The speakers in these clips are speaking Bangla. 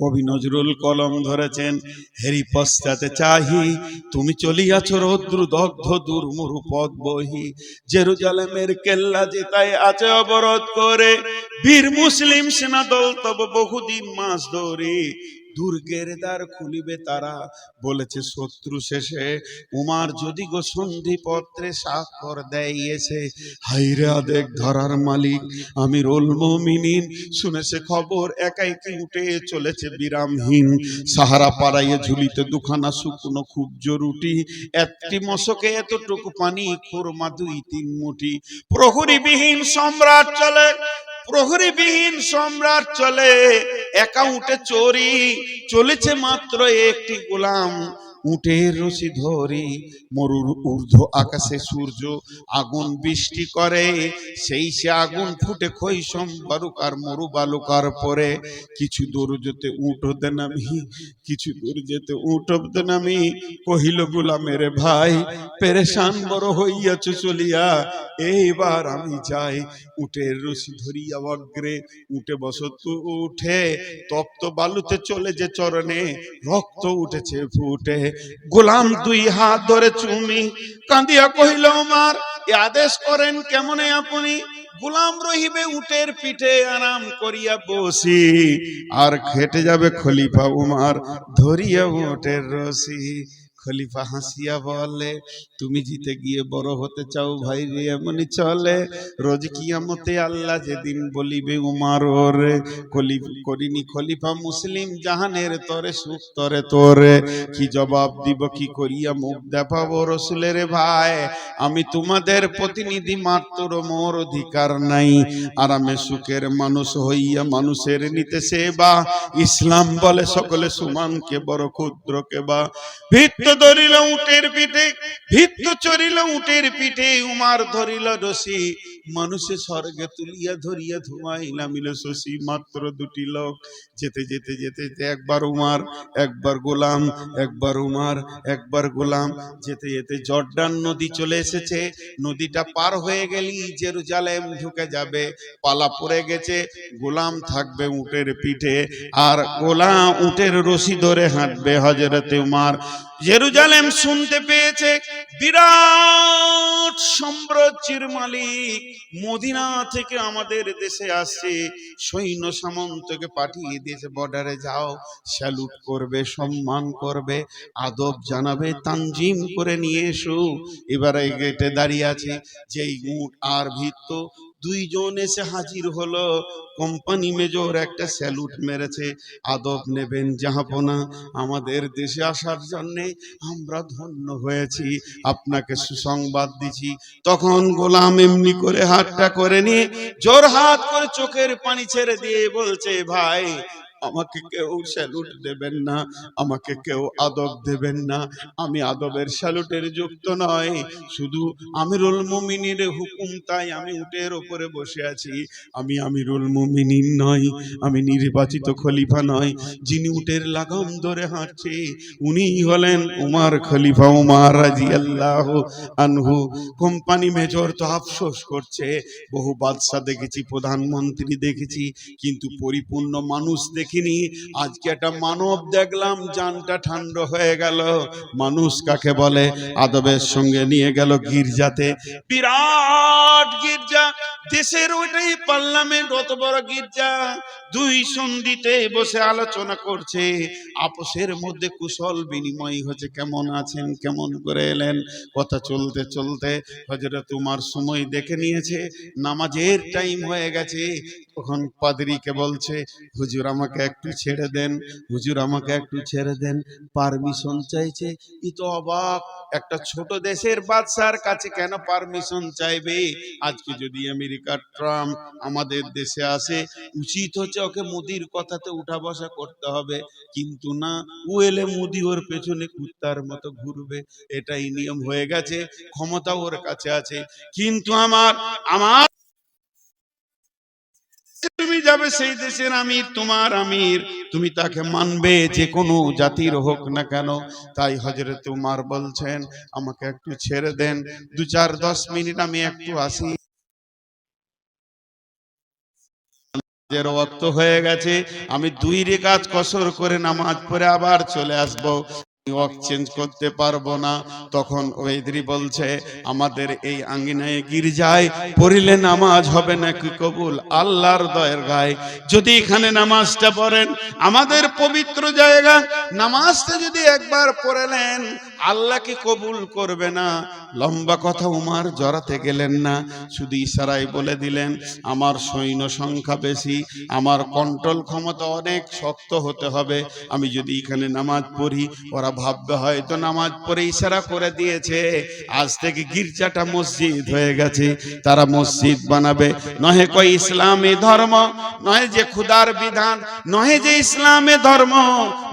কবি নজরুল কলম ধরেছেন, হেরি পশ্চাতে চাহি, তুমি চলিয়াছ রৌদ্র দগ্ধ দুর্মুরু পদ বহি। জেরুজালেমের কেল্লা জেতায় আছে অবরোধ করে, বীর মুসলিম সেনা দল তব বহুদিন মাস ধরে। দুর্গের দ্বার খুলিবে তারা। বলেছে, শত্রু শেষে উমার যদি গো সন্ধি পত্রে স্বাক্ষর দেয় এসে হাইরে আদেক ধরার মালিক, আমি রোল মমিনিন। শুনেছে খবর, একাই কি উঠে চলেছে বিরামহীন। সাহারা পাড়াইয়ে ঝুলিতে দুখানা শুকনো খুব জরুটি একটি মশকে এতটুকু পানি, খোরমা দুই তিন মুঠি। প্রহরীবিহীন সম্রাট চলে প্রহরীবিহীন সম্রাট চলে একাউন্টে চোরি চলেছে মাত্র একটি গোলাম। উটের রশি ধরি, মরুর ঊর্ধ্ব আকাশে সূর্য, আগুন বৃষ্টি করে, সেই সে আগুন ফুটে খৈসম বালুকার মরু বালুকার পরে। কিছু দূর যেতে উঠ হতে নামি, কিছু দূর যেতে হতে নামি, কহিল গোলামের ভাই, পেরেশান বড় হইয়াছ চলিয়া, এইবার আমি যাই। উটের রশি ধরিয়া অগ্রে, উঠে বসত উঠে, তপ্ত বালুতে চলে যে চরণে, রক্ত উঠেছে ফুটে। গোলাম দুই হাত ধরে চুমি কাঁদিয়া কহিল আমার আদেশ করেন কেমনে আপনি? গোলাম রহিবে উটের পিঠে আরাম করিয়া বসি। আর খেটে যাবে খলিফা উমার, ধরিয়া উটের রশি। খলিফা হাসিয়া বলে, তুমি জিতে গিয়ে বড় হতে চাও ভাই রে এমনি চলে। রোজ কিয়ামতে আল্লাহ যেদিন বলিবে, উমার ওরে, খলিফ করিনি খলিফা মুসলিম, জাহানের তরে সুখ তরে তোরে। কি জবাব দিব, কি করিয়া মুখ দেখাবো রসুলের ভাই? আমি তোমাদের প্রতিনিধি মাত্র, মোর অধিকার নাই। আরামে সুখের মানুষ হইয়া মানুষের নিতে সেবা। ইসলাম বলে, সকলে সুমানকে বড় ক্ষুদ্রকে বা ভিত্ত ধরিল উটের পিঠে ভিত্ত চরিল উটের পিঠে উমার ধরিল রশি। মানুষে স্বর্গে তুলিয়া ধরিয়া ধুমাই নামিল শশী, মাত্র দুটি লোক। যেতে যেতে যেতে যেতে একবার উমার, একবার গোলাম, একবার উমার, একবার গোলাম। যেতে যেতে জর্ডান নদী চলে এসেছে। নদীটা পার হয়ে গেলি জেরুজালেম ঢুকে যাবে। পালা পড়ে গেছে। গোলাম থাকবে উটের পিঠে। আর গোলাম উটের রশি ধরে হাঁটবে হজরতে উমার। জেরুজালেম শুনতে পেয়েছে। বিরাট সাম্রাজ্যের মালিক। মদিনা থেকে আমাদের দেশে আসছে, সৈন্য সামন্তকে পাঠিয়ে দিয়েছে বর্ডারে যাও স্যালুট করবে, সম্মান করবে, আদব জানাবে, তানজিম করে নিয়ে এসো। এবারে গেটে দাঁড়িয়ে আছে, যেই উট আর ভিত্ত দুইজন এসে হাজির হলো। কোম্পানি মেজর একটা স্যালুট মেরেছে। আদব নেবেন জাহাপনা। আমাদের দেশে আসার জন্যে আমরা ধন্য হয়েছি। আপনাকে সুসংবাদ দিছি। তখন গোলাম এমনি করে হাতটা করে নিয়ে জোর হাত করে চোখের পানি ছেড়ে দিয়ে বলছে, ভাই আমাকে কেউ স্যালুট দেবেন না, আমাকে কেউ আদব দেবেন না। আমি আদবের স্যালুটের যুক্ত নয়, শুধু আমিরুল মুমিনের হুকুম তাই আমি উটের ওপরে বসে আছি। আমি আমিরুল মুমিনিন নয় আমি নির্বাচিত খলিফা নয় যিনি উটের লাগাম ধরে হাঁটছে, উনি হলেন উমার খলিফা উমার রাজি আল্লাহ আনহু। কোম্পানি মেজর তো আফসোস করছে, বহু বাদশা দেখেছি, প্রধানমন্ত্রী দেখেছি, কিন্তু পরিপূর্ণ মানুষ দেখিনি। আজকে একটা মানব দেখলাম, জানটা ঠান্ডা হয়ে গেল। মানুষ কাকে বলে? আদবের সঙ্গে নিয়ে গেল গির্জাতে। বিরাট গির্জা, দেশের ওইটাই পার্লামেন্ট, অত বড় গির্জা। দুই সন্ধিতে বসে আলোচনা করছে। আপোষের মধ্যে কুশল বিনিময় হচ্ছে। কেমন আছেন? কেমন করে এলেন? কথা চলতে চলতে হজরত তোমার সময় দেখে নিয়েছে। নামাজের টাইম হয়ে গেছে। তখন পাদরিকে বলছে, হুজুর, আমাকে একটু ছেড়ে দেন। হুজুর আমাকে একটু ছেড়ে দেন। পারমিশন চাইছে। ই তো অবাক। একটা ছোট দেশের বাদশার কাছে কেন পারমিশন চাইবে? আজকে যদি আমেরিকার ট্রাম্প আমাদের দেশে আসে, উচিত হচ্ছে ওকে মোদির কথাতে উঠা বসা করতে হবে। কিন্তু না, ও এলে মোদি ওর পেছনে কুত্তার মতো ঘুরবে। এটাই নিয়ম হয়ে গেছে। ক্ষমতা ওর কাছে আছে। কিন্তু আমার আমার তুমি যাবে সেই দেশের আমির, তোমার আমির। তুমি তাকে মানবে যে কোনো জাতির হোক না কেন। তাই হজরত উমার বলছেন, আমাকে একটু ছেড়ে দেন। দু চার দশ মিনিট আমি একটু আসি। এর ওয়াক্ত হয়ে গেছে, আমি দুই রেকাত কসর করে নামাজ পড়ে আবার চলে আসব। চেঞ্জ করতে পারব না। তখন ওয়েদরি বলছে, আমাদের এই আঙ্গিনায় গির্জায় পড়িলে নামাজ হবে নাকি কবুল? আল্লাহর দয়ের গায়ে। যদি এখানে নামাজটা পড়েন, আমাদের পবিত্র জায়গা। নামাজটা যদি একবার পড়েলেন আল্লাহ কি কবুল করবে না? লম্বা কথা উমার জড়াতে গেলেন না। শুধু ইশারায় বলে দিলেন, আমার সৈন্য সংখ্যা বেশি, আমার কন্ট্রোল ক্ষমতা অনেক শক্ত হতে হবে। আমি যদি এখানে নামাজ পড়ি, ওরা ভাববে হয়তো নামাজ পড়ে ইশারা করে দিয়েছে। আজ থেকে গির্জাটা মসজিদ হয়ে গেছে। তারা মসজিদ বানাবে। নহে কই ইসলামী ধর্ম, নহে যে খুদার বিধান, নহে যে ইসলামে ধর্ম,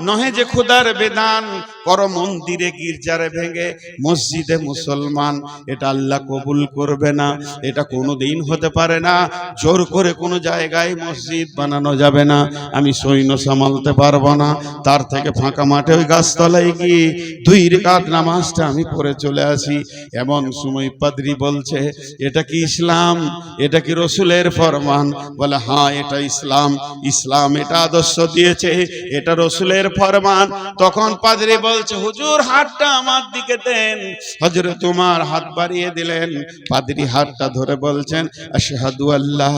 নহে যে খুদার বিধান। কর মন্দিরে গির্জারে ভেঙে, মসজিদে মুসলমান। এটা আল্লাহ কবুল করবে না। এটা কোনো দিন হতে পারে না। জোর করে কোনো জায়গায় মসজিদ বানানো যাবে না। আমি সৈন্য সামালতে পারব না। তার থেকে ফাঁকা মাঠে ওই গাছতলায় গিয়ে দুই রেখাত নামাজটা আমি পড়ে চলে আসি। এমন সময় পাদ্রি বলছে, এটা কি ইসলাম? এটা কি রসুলের ফরমান? বলে হ্যাঁ এটা ইসলাম। ইসলাম এটা আদর্শ দিয়েছে, এটা রসুলের ফরমান। তখন পাদ্রি বলছে, হুজুর, হাতটা আমার দিকে দেন। হজরে তোমার হাত বাড়িয়ে দিলেন। পাদ্রি হাতটা ধরে বলছেন, আশহাদু আল্লাহ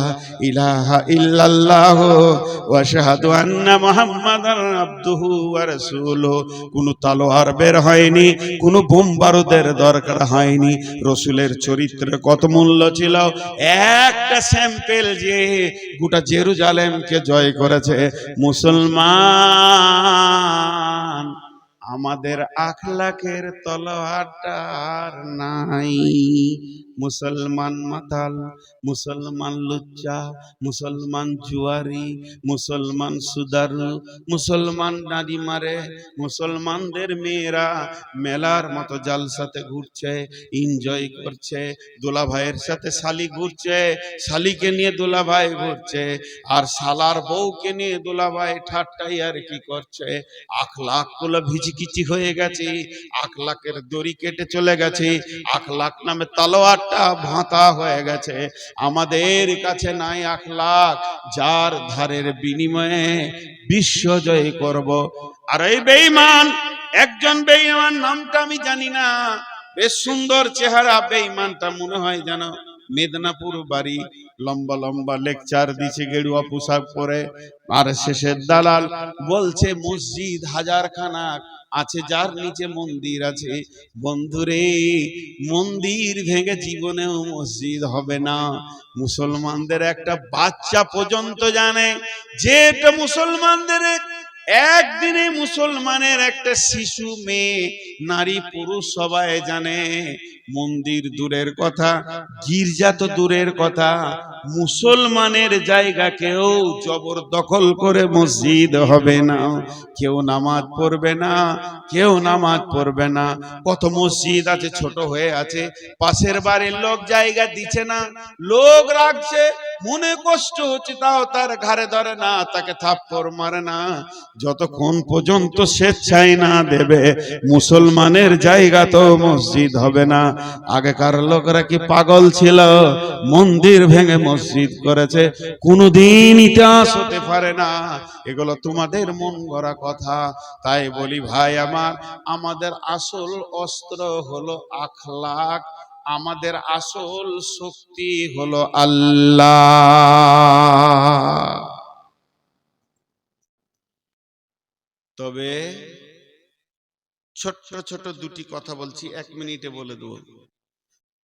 ইলাহা ইল্লাল্লাহ ওয়া আশহাদু আন্না মুহাম্মাদার আবদুহু ওয়া রাসূলুহু। কোনো তলোয়ার বের হয়নি, কোনো বোম বারুদের দরকার হয়নি। রসুলের চরিত্রে কত মূল্য ছিল? একটা স্যাম্পেল যে গোটা জেরুজালেমকে জয় করেছে। মুসলমান, আমাদের আখলাখের তলোয়ারটা আর নাই। মুসলমান মাতাল, মুসলমান লুচ্চা, মুসলমান জুয়ারি, মুসলমান সুদারু, মুসলমান নারী মারে, মুসলমানদের মেয়েরা মেলার মতো জালসাতে ঘুরছে এনজয় করছে দোলা ভাইয়ের সাথে শালি ঘুরছে, শালিকে নিয়ে দোলা ভাই ঘুরছে, আর শালার বউকে নিয়ে দোলা ভাই ঠাট্টাই আর কি করছে। আখলাকগুলো ভিজিকিচি হয়ে গেছে আখ লাখের দড়ি কেটে চলে গেছে আখ লাখ নামে তালোয়ারটা ভাতা হয়ে গেছে। আমাদের কাছে নাই আখলাক যার ধারের বিনিময়ে বিশ্ব জয় করব। আর এই বেইমান একজন বেইমান নামটা আমি জানি না। বেশ সুন্দর চেহারা বেইমানটা মনে হয় যেন। মেদিনীপুর বাড়ি, লম্বা লম্বা লেকচার দিছে গেরুয়া পোশাক পরে। আর শেষের দালাল বলছে, মসজিদ হাজার খানা আছে, যার নিচে মন্দির আছে। বন্ধুরে, মন্দির ভেঙে জীবনেও মসজিদ হবে না। মুসলমানদের একটা বাচ্চা পর্যন্ত জানে, যে এটা মুসলমানদের একদিনে মুসলমানের একটা শিশু মেয়ে, নারী পুরুষ সবাই জানে। মন্দির দূরের কথা, গির্জা তো দূরের কথা। মুসলমানের জায়গা কেউ জবরদখল করে মসজিদ হবে না। কেউ নামাজ পড়বে না, কেউ নামাজ পড়বে না। কত মসজিদ আছে, ছোট হয়ে আছে। পাশের বাড়ির লোক জায়গা দিচ্ছে না। লোক রাখছে, মনে কষ্ট হচ্ছে, তাও তার ঘাড়ে ধরে না, তাকে থাপ্পড় মারে না। যতক্ষণ পর্যন্ত স্বেচ্ছায় না দেবে, মুসলমানের জায়গা তো মসজিদ হবে না। আগেকার লোকরা কি পাগল ছিল? মন্দির ভেঙে মসজিদ করেছে। কোনোদিন ইতিহাস হতে পারে না। এগুলো তোমাদের মন গড়া কথা। তাই বলি, ভাই আমার, আমাদের আসল অস্ত্র হলো আখলাক আমাদের আসল শক্তি হলো আল্লাহ। তবে ছোট্ট ছোট দুটি কথা বলছি, এক মিনিটে বলে দেবো।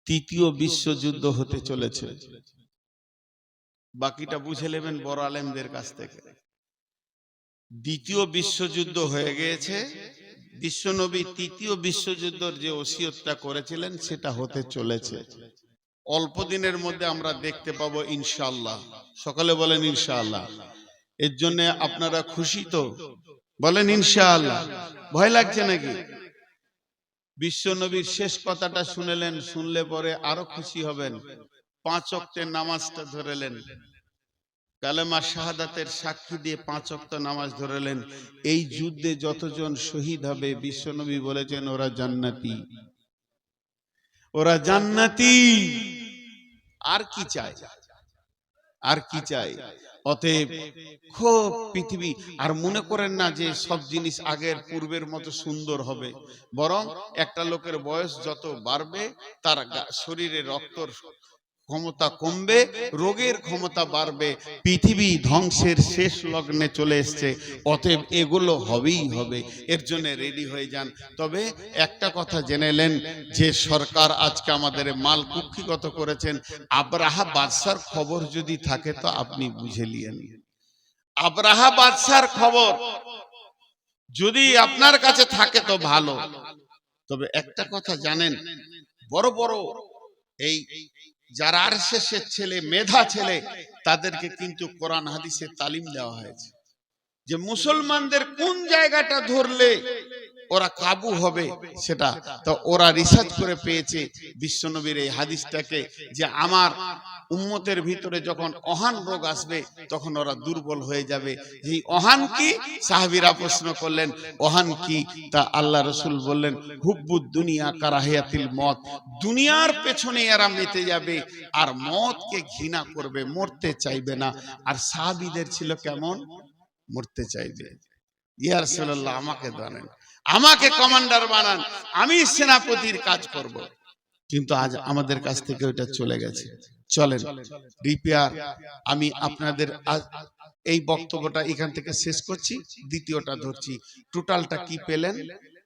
তৃতীয় বিশ্বযুদ্ধ হতে চলেছে। বাকিটা বুঝে নেবেন বড় আলেমদের কাছ থেকে। দ্বিতীয় বিশ্বযুদ্ধ হয়ে গিয়েছে। বিশ্বনবী তৃতীয় বিশ্বযুদ্ধর যে ওসিয়তটা করেছিলেন, সেটা হতে চলেছে। অল্প দিনের মধ্যে আমরা দেখতে পাবো ইনশাআল্লাহ। সকালে বলেন ইনশাআল্লাহ। এর জন্য আপনারা খুশি তো? বলেন, ইনশাআল্লাহ। ভয় লাগছে নাকি? বিশ্ব নবীর শেষ কথাটা শুনেলেন, শুনলে পরে আরও খুশি হবেন। পাঁচ অক্টের নামাজটা ধরেলেন। কালেমা শাহাদাতের সাক্ষী দিয়ে পাঁচ অক্ত নামাজ ধরেলেন। এই যুদ্ধে যতজন শহীদ হবে, বিশ্বনবী বলেছেন, ওরা জান্নাতি। ওরা জান্নাতি। আর কি চাই আর কি চাই অতএব খুব পৃথিবী। আর মনে করেন না যে সব জিনিস আগের পূর্বের মতো সুন্দর হবে। বরং একটা লোকের বয়স যত বাড়বে, তার শরীরে রক্তর ক্ষমতা কমবে, রোগের ক্ষমতা বাড়বে, পৃথিবী ধ্বংসের শেষ লগ্নে চলে এসছে। অতএব এগুলো হবেই হবে। এর জন্য রেডি হয়ে যান। তবে একটা কথা জেনেলেন যে সরকার আজকে আমাদের মাল কুক্ষিগত করেছেন। আবরাহা বাদশার খবর যদি থাকে তো আপনি বুঝে লিয়েন আবরাহা বাদশার খবর যদি আপনার কাছে থাকে তো ভালো। তবে একটা কথা জানেন, বড় বড় এই যারা আর শেষের ছেলে, মেধা ছেলে, তাদেরকে কিন্তু কোরআন হাদিসের তালিম দেওয়া হয়েছে। যে মুসলমানদের কোন জায়গাটা ধরলে ওরা কাবু হবে সেটা। তো ওরা রিসার্চ করে পেয়েছে বিশ্বনবীর এই হাদিসটাকে যে আমার উম্মতের ভিতরে যখন অহান রোগ আসবে, তখন ওরা দুর্বল হয়ে যাবে। এই অহান কি? সাহাবিরা প্রশ্ন করলেন, অহান কি? তা আল্লাহ রসুল বললেন, হুব্বুদ দুনিয়া কারাহিয়াতিল মত। দুনিয়ার পেছনে এরা মেতে যাবে আর মতকে ঘৃণা করবে, মরতে চাইবে না। আর সাহাবিদের ছিল কেমন? মরতে চাইবে। ইয়ার সাল্লাহ আমাকে জানেন আমাকে কমান্ডার বানান আমি সেনাপতির কাজ করব। কিন্তু আজ আমাদের কাছ থেকে ওইটা চলে গেছে। চলেন রিপেয়ার আমি আপনাদের এই বক্তব্যটা এখান থেকে শেষ করছি দ্বিতীয়টা ধরছি। টোটালটা কি পেলেন?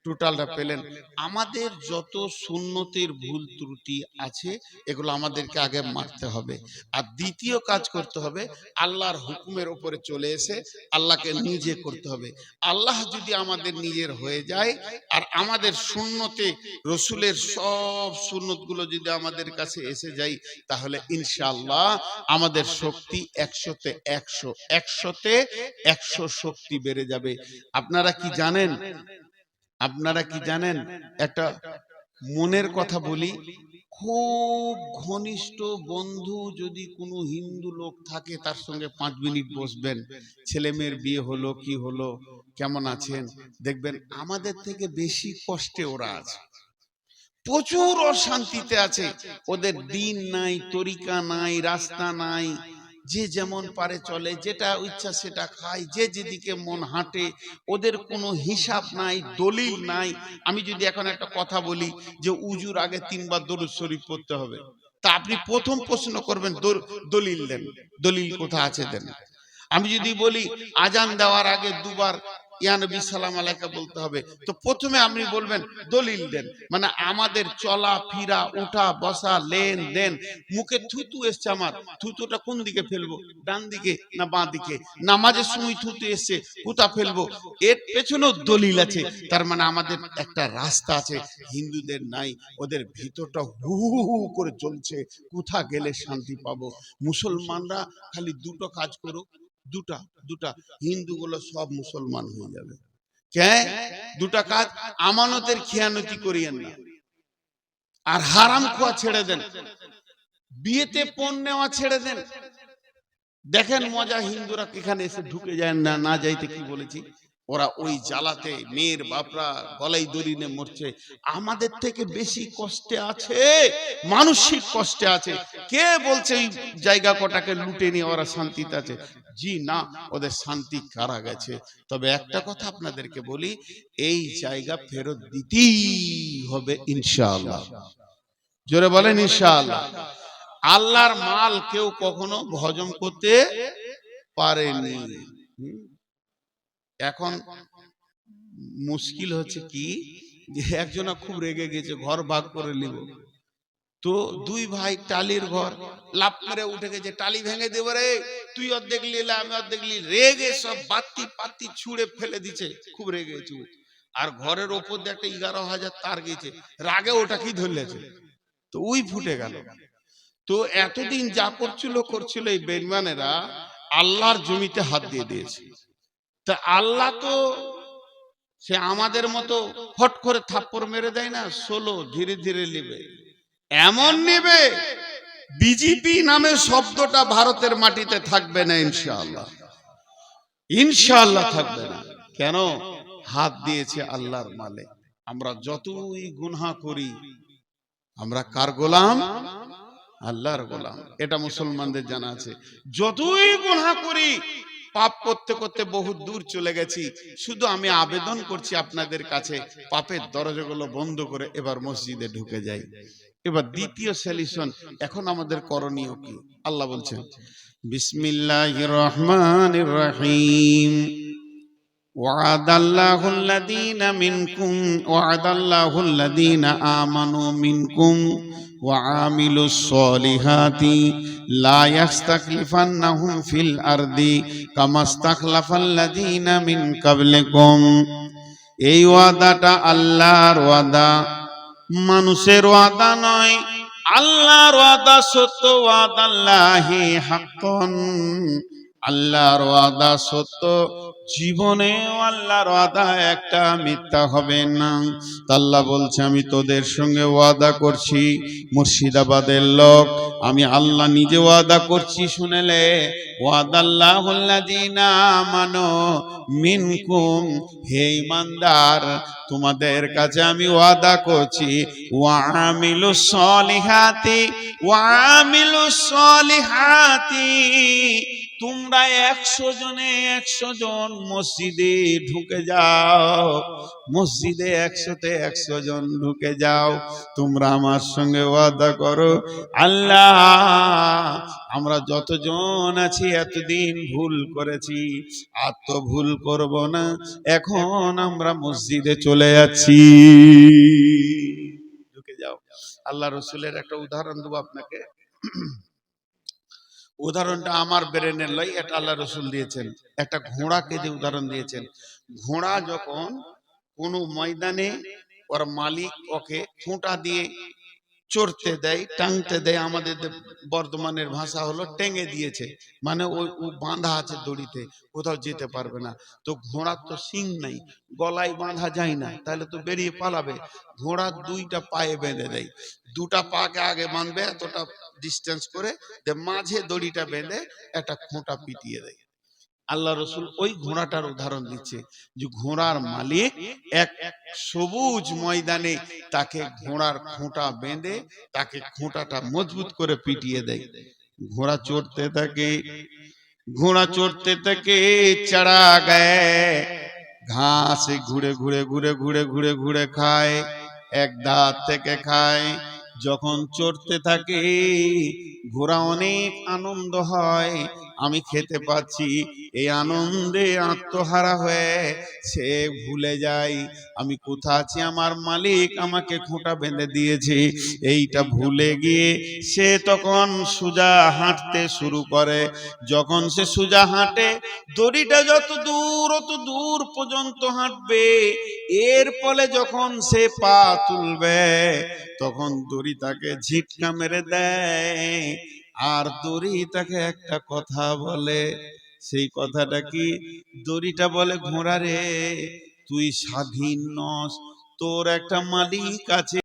টোটালটা পেলেন। আমাদের যত সুন্নতির ভুল ত্রুটি আছে, এগুলো আমাদেরকে আগে মারতে হবে। আর দ্বিতীয় কাজ করতে হবে, আল্লাহর হুকুমের উপরে চলে এসে আল্লাহকে নিজে করতে হবে। আল্লাহ যদি আমাদের নিজের হয়ে যায়, আর আমাদের শূন্যতে রসুলের সব সুন্নতগুলো যদি আমাদের কাছে এসে যায়, তাহলে ইনশাআল্লাহ আমাদের শক্তি একশোতে একশো একশোতে একশো শক্তি বেড়ে যাবে। আপনারা কি জানেন? আপনারা কি জানেন? একটা মনের কথা বলি। খুব ঘনিষ্ঠ বন্ধু যদি কোনো হিন্দু লোক থাকে, তার সঙ্গে পাঁচ মিনিট বসবেন। ছেলে মেয়ের বিয়ে হলো, কি হলো, কেমন আছেন? দেখবেন আমাদের থেকে বেশি কষ্টে ওরা আছে। প্রচুর অশান্তিতে আছে। ওদের দিন নাই, তরিকা নাই, রাস্তা নাই। যে যেমন পারে চলে, যেটা ইচ্ছা সেটা খায়, যে যেদিকে মন হাঁটে, ওদের কোনো হিসাব নাই, দলিল নাই। আমি যদি এখন একটা কথা বলি যে উজুর আগে তিনবার দরুদ শরীফ পড়তে হবে, তা আপনি প্রথম প্রশ্ন করবেন দলিল দেন, দলিল কোথায় আছে দেন। আমি যদি বলি আজান দেওয়ার আগে দুবার ইয়ানবী সালাম আলাইকা বলতে হবে। তো প্রথমে আপনি বলবেন, দলিল দেন। মানে আমাদের চলা, ফিরা উঠা বসা, লেন দেন। মুখে থুতু এসছে আমার। থুতুটা কোন দিকে ফেলব? ডান দিকে না বাঁ দিকে? নামাজের সময় থুতু এসছে, কোথা ফেলব? এর পেছনেও দলিল আছে। তার মানে আমাদের একটা রাস্তা আছে। হিন্দুদের নাই, ওদের ভিতরটা হু হু করে চলছে কোথা গেলে শান্তি পাবো? মুসলমানরা খালি দুটো কাজ করুক। দুটা দুটা হিন্দুগুলো সব মুসলমান হয়ে যাবে। কে? দুটা কাজ আমানতের খেয়ানতি করিয়েন না। আর হারাম খোয়া ছেড়ে দেন। বিয়েতে পণ নেওয়া ছেড়ে দেন। দেখেন মজা হিন্দুরা এখানে এসে ঢুকে যায় না না যাইতে কি বলেছি? ওরা ওই জ্বালাতে মেয়ের বাপরা গলাই দড়িনে মরছে। আমাদের থেকে বেশি কষ্টে আছে, মানসিক কষ্টে আছে। কে বলছে এই জায়গা কটাকে লুটে নিয়ে ওরা শান্তিতে আছে? জি না, ওদের শান্তি কারা গেছে? তবে একটা কথা আপনাদেরকে বলি, এই জায়গা ফেরত দিতেই হবে ইনশাআল্লাহ। জোরে বলেন ইনশাআল্লাহ। আল্লাহর মাল কেউ কখনো হজম করতে পারেনি? এখন মুশকিল হচ্ছে কি? যে একজনা খুব রেগে গেছে, ঘর ভাগ করে নিব। তো দুই ভাই টালির ঘর লাভ মেরে উঠে গেছে, টালি ভেঙে দেবো রে, তুই অর্ধেক নিলে, আমি অর্ধেক নিলি। রেগে সব বাতি পাতি ছুঁড়ে ফেলে দিছে, খুব রেগে গেছে আর ঘরের ওপর দিয়ে একটা এগারো হাজার তার গেছে, রাগে ওটা কি ধরলেছে? তো ওই ফুটে গেল। তো এতদিন যা করছিল করছিল এই বেইমানেরা আল্লাহর জমিতে হাত দিয়ে দিয়েছে। তা আল্লাহ তো সে আমাদের মতো ফট করে থাপ্পড় মেরে দেয় না, ষোলো ধীরে ধীরে নেবে। এমন নেবে বিজেপি নামে শব্দটা ভারতের মাটিতে থাকবে না, ইনশাআল্লাহ। ইনশাআল্লাহ থাকবে না। কেন? হাত দিয়েছে আল্লাহর মালে। আমরা যতই গুনহা করি, আমরা কার গোলাম? আল্লাহর গোলাম। এটা মুসলমানদের জানা আছে। যতই গুনাহ করি পাপ করতে করতে বহু দূর চলে গেছি শুধু আমি আবেদন করছি আপনাদের কাছে পাপের দরজাগুলো বন্ধ করে এবার মসজিদে ঢুকে যাই এবার দ্বিতীয় সলিউশন এখন আমাদের করণীয় কি আল্লাহ বলছেন বিসমিল্লাহির রহমানির রহিম وعد الله الذين منكم وعد الله الذين آمنوا منكم وعاملوا الصالحات لا يستخلفنهم في الأرض كما استخلف الذين من قبلكم এই ওয়াদাটা আল্লাহর ওয়াদা মানুষের ওয়াদা নয় আল্লাহর ওয়াদা সত্য ওয়াদা আল্লাহি হাক্কন আল্লাহর ওয়াদা সত্য জীবনে আল্লাহর ওয়াদা একটা মিথ্যা হবে না। আল্লাহ বলছে, আমি তোদের সঙ্গে ওয়াদা করছি, মুর্শিদাবাদের লোক, আমি আল্লাহ নিজে ওয়াদা করছি, শুনেলে আমানু মিনকুম, হে ইমানদার, তোমাদের কাছে আমি ওয়াদা করছি ওয়ামিলু সলিহাতি ওয়ামিলু সলিহাতি। তোমরা একশো জনে একশো জন মসজিদে ঢুকে যাও। মসজিদে একশোতে একশো জন ঢুকে যাও। তোমরা আমার সঙ্গে ওয়াদা করো, আল্লাহ, আমরা যতজন আছি এতদিন ভুল করেছি, আর তো ভুল করব না। এখন আমরা মসজিদে চলে যাচ্ছি। ঢুকে যাও। আল্লাহ রসুলের একটা উদাহরণ দেবো আপনাকে। উদাহরণটা আমার ব্রেনের লই, এটা আল্লাহ রসুল দিয়েছেন। একটা ঘোড়াকে যে উদাহরণ দিয়েছেন, ঘোড়া যখন কোনো ময়দানে ওর মালিক ওকে খুঁটা দিয়ে চড়তে দেয় টাংতে দেয়, আমাদের বর্ধমানের ভাষা হলো টেঙে দিয়েছে মানে ওই, ও বাঁধা আছে দড়িতে, কোথাও যেতে পারবে না। তো ঘোড়ার তো শিং নাই, গলায় বাঁধা যায় না, তাহলে তো বেরিয়ে পালাবে। ঘোড়ার দুইটা পায়ে বেঁধে দেয়, দুটা পাকে আগে বাঁধবে, এতটা ডিস্টেন্স করে মাঝে দড়িটা বেঁধে একটা খোঁটা পিটিয়ে দেয়। আল্লাহ রসুল ওই ঘোড়াটার উদাহরণ দিচ্ছে যে ঘোড়ার মালিক এক সবুজ ময়দানে তাকে ঘোড়ার খোঁটা বেঁধে তাকে খোঁটাটা মজবুত করে পিটিয়ে দেয়। ঘোড়া চড়তে থাকে, ঘোড়া চড়তে থাকে চড়া গায়ে, ঘাস ঘুরে ঘুরে ঘুরে ঘুরে ঘুরে ঘুরে খায়, এক দাঁত থেকে খায় যখন চড়তে থাকে ঘোড়া অনেক আনন্দ হয়। আমি খেতে পাচ্ছি। এই আনন্দে আত্মহারা হয়ে সে ভুলে যায়। আমি কোথা আছি? আমার মালিক আমাকে খোঁটা বেঁধে দিয়েছে। এইটা ভুলে গিয়ে সে তখন সোজা হাঁটতে শুরু করে। যখন সে সোজা হাঁটে, দড়িটা যত দূর, অত দূর পর্যন্ত হাঁটবে। এর ফলে যখন সে পা তুলবে, তখন দড়ি তাকে ঝিটকা মেরে দেয়। আর দড়ি তাকে একটা কথা বলে, সেই কথাটা কি দড়িটা বলে, ঘোড়া রে, তুই স্বাধীন নস, তোর একটা মালিক আছে।